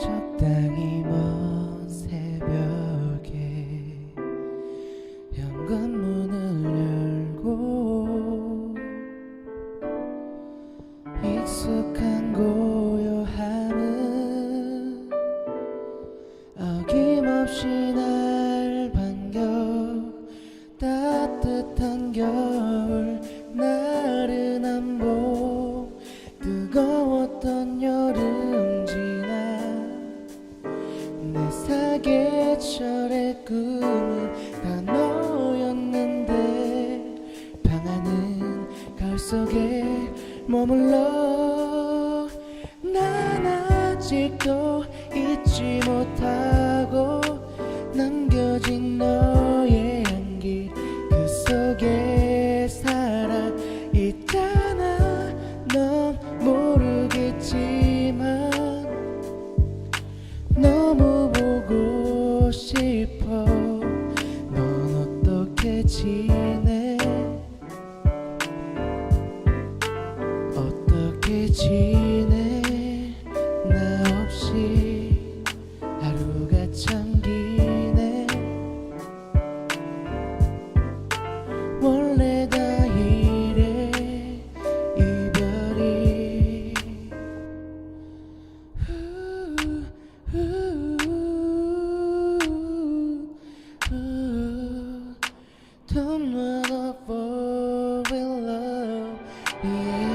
적당히 먼 새벽에 현관문을 열고 익숙한 고요함은 어김없이 날 반겨 따뜻한 겨울 나른한 봄 뜨거웠던 여름지 내 사계절의 꿈은 다 너였는데 방하는 가을 속에 머물러 난 아직도 잊지 못하 어떻게 지내? 어떻게 지내 Don't know what we love.